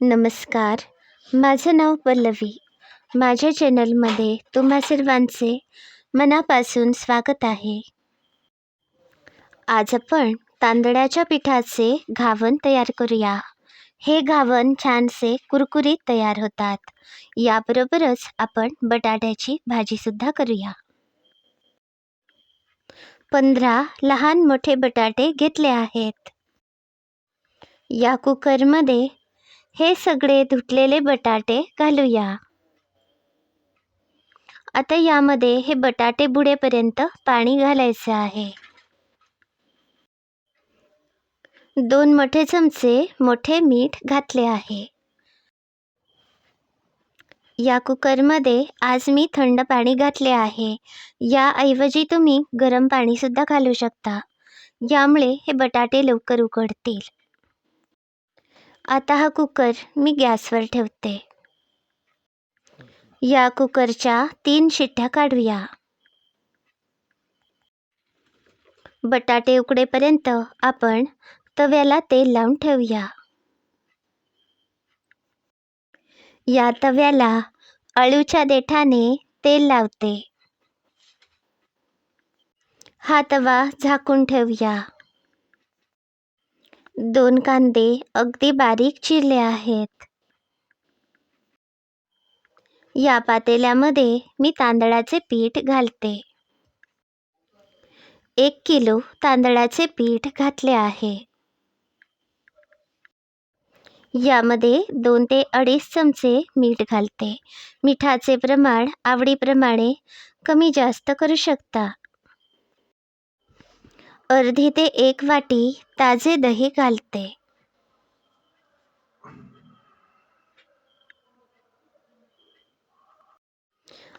नमस्कार. माझं नाव पल्लवी. माझ्या चॅनलमध्ये तुम्हा सर्वांचे मनापासून स्वागत आहे. आज आपण तांदळाच्या पिठाचे घावन तयार करूया. हे घावन छानसे कुरकुरीत तयार होतात. याबरोबरच आपण बटाट्याची भाजीसुद्धा करूया. पंधरा लहान मोठे बटाटे घेतले आहेत. या कुकरमध्ये हे सगळे धुतलेले बटाटे घालूया. आता यामध्ये हे बटाटे बुडेपर्यंत पाणी घालायचं आहे. दोन मोठे चमचे मोठे मीठ घातले आहे. या कुकरमध्ये आज मी थंड पाणी घातले आहे. याऐवजी तुम्ही गरम पाणीसुद्धा घालू शकता. यामुळे हे बटाटे लवकर उकडतील. आता हा कुकर मी गॅसवर ठेवते. या कुकरच्या तीन शिट्ट्या काढूया. बटाटे उकडेपर्यंत आपण तव्याला तेल लावून ठेवूया. या तव्याला अळूच्या देठाने तेल लावते. हा तवा झाकून ठेवूया. दोन कांदे अगदी बारीक चिरले आहेत. या पातेल्यामध्ये मी तांदळाचे पीठ घालते. एक किलो तांदळाचे पीठ घातले आहे. यामध्ये दोन ते अडीच चमचे मीठ घालते. मिठाचे प्रमाण आवडीप्रमाणे कमी जास्त करू शकता. अर्धी ते एक वाटी ताजे दही घालते.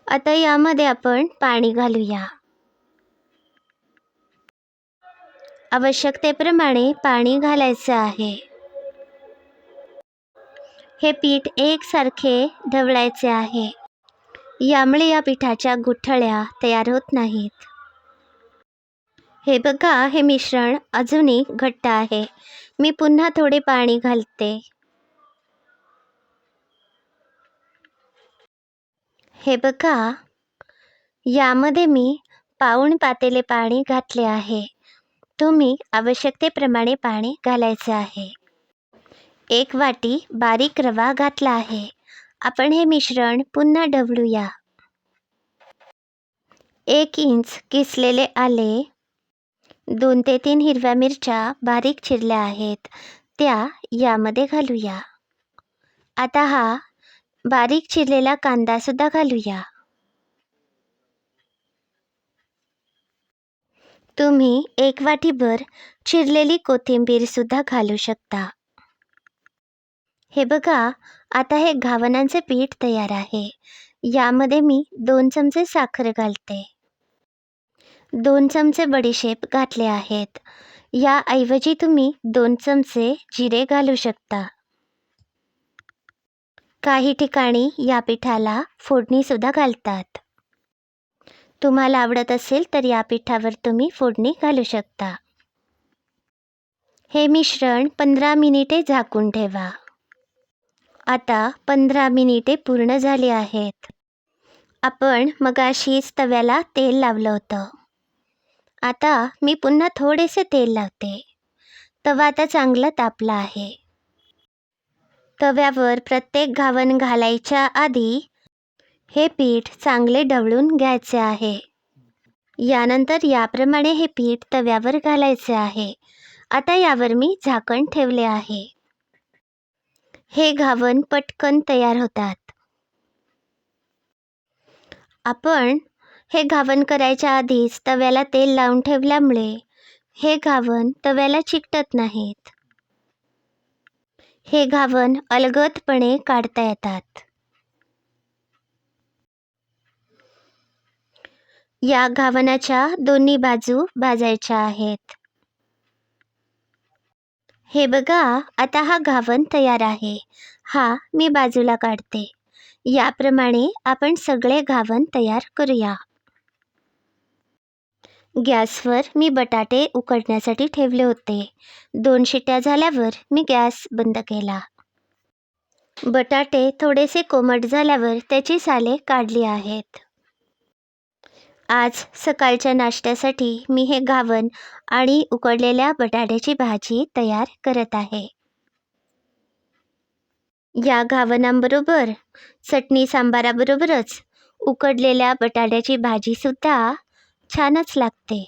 आता यामध्ये आपण पाणी घालूया. आवश्यकतेप्रमाणे पाणी घालायचे आहे. हे पीठ एकसारखे ढवळायचे आहे. यामुळे या पिठाच्या गुठळ्या तयार होत नाहीत. हे बघा हे मिश्रण अजूनही घट्ट आहे. मी पुन्हा थोडे पाणी घालते. हे बघा यामध्ये मी पाऊण पातेले पाणी घातले आहे. तुम्ही आवश्यकतेप्रमाणे पाणी घालायचे आहे. एक वाटी बारीक रवा घातला आहे. आपण हे मिश्रण पुन्हा ढवळूया. एक इंच किसलेले आले दोन ते तीन हिरव्या मिरच्या बारीक चिरल्या आहेत. त्या यामध्ये घालूया. आता हा बारीक चिरलेला कांदासुद्धा घालूया. तुम्ही एक वाटीभर चिरलेली कोथिंबीरसुद्धा घालू शकता. हे बघा आता हे घावनांचे पीठ तयार आहे. यामध्ये मी दोन चमचे साखर घालते. दोन चमचे बडीशेप घातले आहेत. याऐवजी तुम्ही दोन चमचे जिरे घालू शकता. काही ठिकाणी या पिठाला फोडणीसुद्धा घालतात. तुम्हाला आवडत असेल तर या पिठावर तुम्ही फोडणी घालू शकता. हे मिश्रण पंधरा मिनिटे झाकून ठेवा. आता पंधरा मिनिटे पूर्ण झाली आहेत. आपण मगाशीच तव्याला तेल लावलं होतं. आता मी पुन्हा थोडेसे तेल लावते. तवा आता चांगला तापला आहे. तव्यावर प्रत्येक घावन घालायच्या आधी हे पीठ चांगले ढवळून घ्यायचे आहे. यानंतर याप्रमाणे हे पीठ तव्यावर घालायचे आहे. आता यावर मी झाकण ठेवले आहे. हे घावन पटकन तयार होतात. आपण हे घावन करायच्या आधीच तव्याला तेल लावून ठेवल्यामुळे हे घावन तव्याला चिकटत नाहीत. हे घावन अलगदपणे काढता येतात. या घावनाच्या दोन्ही बाजू भाजायच्या आहेत. हे बघा आता हा घावन तयार आहे. हा मी बाजूला काढते. याप्रमाणे आपण सगळे घावन तयार करूया. गॅसवर मी बटाटे उकडण्यासाठी ठेवले होते. दोन शिट्ट्या झाल्यावर मी गॅस बंद केला. बटाटे थोडेसे कोमट झाल्यावर त्याची साले काढली आहेत. आज सकाळच्या नाश्त्यासाठी मी हे घावन आणि उकडलेल्या बटाट्याची भाजी तयार करत आहे. या घावनांबरोबर चटणी सांबाराबरोबरच उकडलेल्या बटाट्याची भाजीसुद्धा छानच लागते.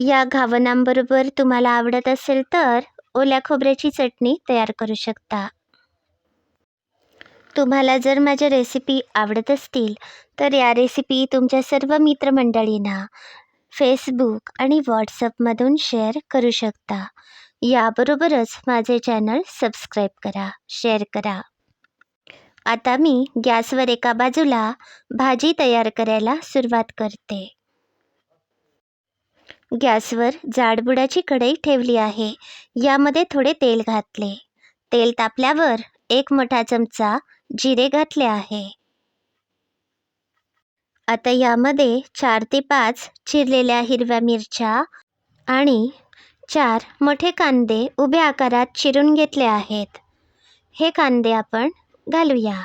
या घावनांबरोबर तुम्हाला आवडत असेल तर ओल्या खोबऱ्याची चटणी तयार करू शकता. तुम्हाला जर माझ्या रेसिपी आवडत असतील तर या रेसिपी तुमच्या सर्व मित्रमंडळींना फेसबुक आणि व्हॉट्सअपमधून शेअर करू शकता. याबरोबरच माझे चॅनल सबस्क्राईब करा शेअर करा. आता मी गॅसवर एका बाजूला भाजी तयार करायला सुरुवात करते. गॅसवर जाडबुडाची कढई ठेवली आहे. यामध्ये थोडे तेल घातले. तेल तापल्यावर एक मोठा चमचा जिरे घातले आहे. आता यामध्ये चार ते पाच चिरलेल्या हिरव्या मिरच्या आणि चार मोठे कांदे उभ्या आकारात चिरून घेतले आहेत. हे कांदे आपण घालूया.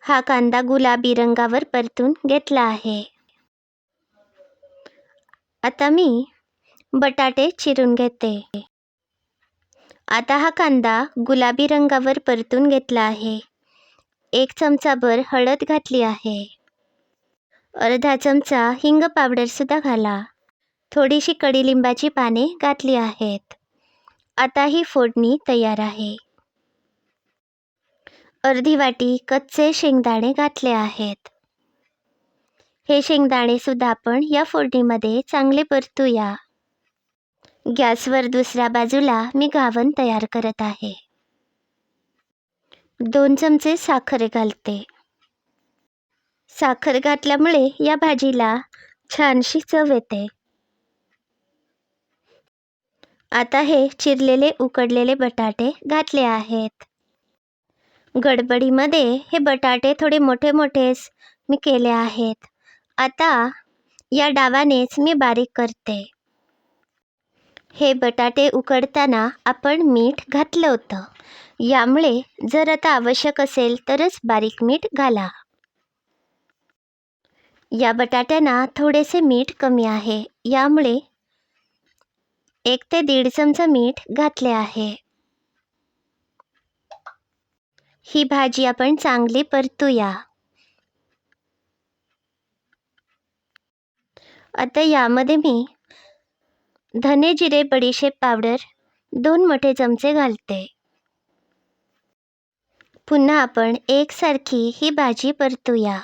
हा कांदा गुलाबी रंगावर परतून घेतला आहे. आता मी बटाटे चिरून घेते. आता हा कांदा गुलाबी रंगावर परतून घेतला आहे. एक चमचाभर हळद घातली आहे. अर्धा चमचा हिंग पावडरसुद्धा घाला. थोडीशी कडीलिंबाची पाने घातली आहेत. आता ही फोडणी तयार आहे. अर्धी वाटी कच्चे शेंगदाणे घातले आहेत. हे शेंगदाणे सुद्धा आपण या फोडणीमध्ये चांगले परतूया. गॅसवर दुसऱ्या बाजूला मी घावन तयार करत आहे. दोन चमचे साखर घालते. साखर घातल्यामुळे या भाजीला छानशी चव येते. आता हे चिरलेले उकडलेले बटाटे घातले आहेत. गडबडीमध्ये हे बटाटे थोडे मोठे मोठेच मी केले आहेत. आता या डावानेच मी बारीक करते. हे बटाटे उकडताना आपण मीठ घातलं होतं. यामुळे जर आता आवश्यक असेल तरच बारीक मीठ घाला. या बटाट्यांना थोडेसे मीठ कमी आहे. यामुळे एक ते दीड चमचा मीठ घातले आहे. ही भाजी आपण चांगली परतूया. आता यामध्ये मी धने जिरे बडीशेप पावडर दोन मोठे चमचे घालते. पुन्हा आपण एकसारखी ही भाजी परतूया.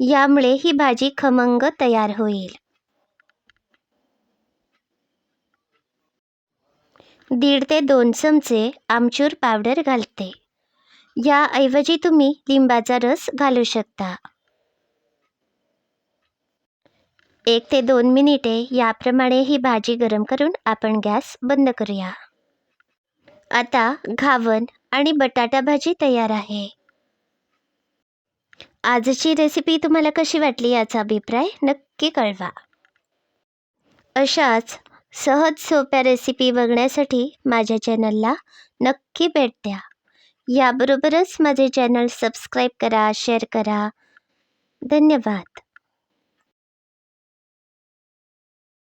यामुळे ही भाजी खमंग तयार होईल. दीड ते दोन चमचे आमचूर पावडर घालते. याऐवजी तुम्ही लिंबाचा रस घालू शकता. एक ते दोन मिनिटे याप्रमाणे ही भाजी गरम करून आपण गॅस बंद करूया. आता घावन आणि बटाटा भाजी तयार आहे. आजची रेसिपी तुम्हाला कशी वाटली याचा अभिप्राय नक्की कळवा. अशाच सहज सोप्या रेसिपी बघण्यासाठी माझ्या चॅनलला नक्की भेट द्या. याबरोबरच माझे चॅनल सबस्क्राईब करा शेअर करा. धन्यवाद.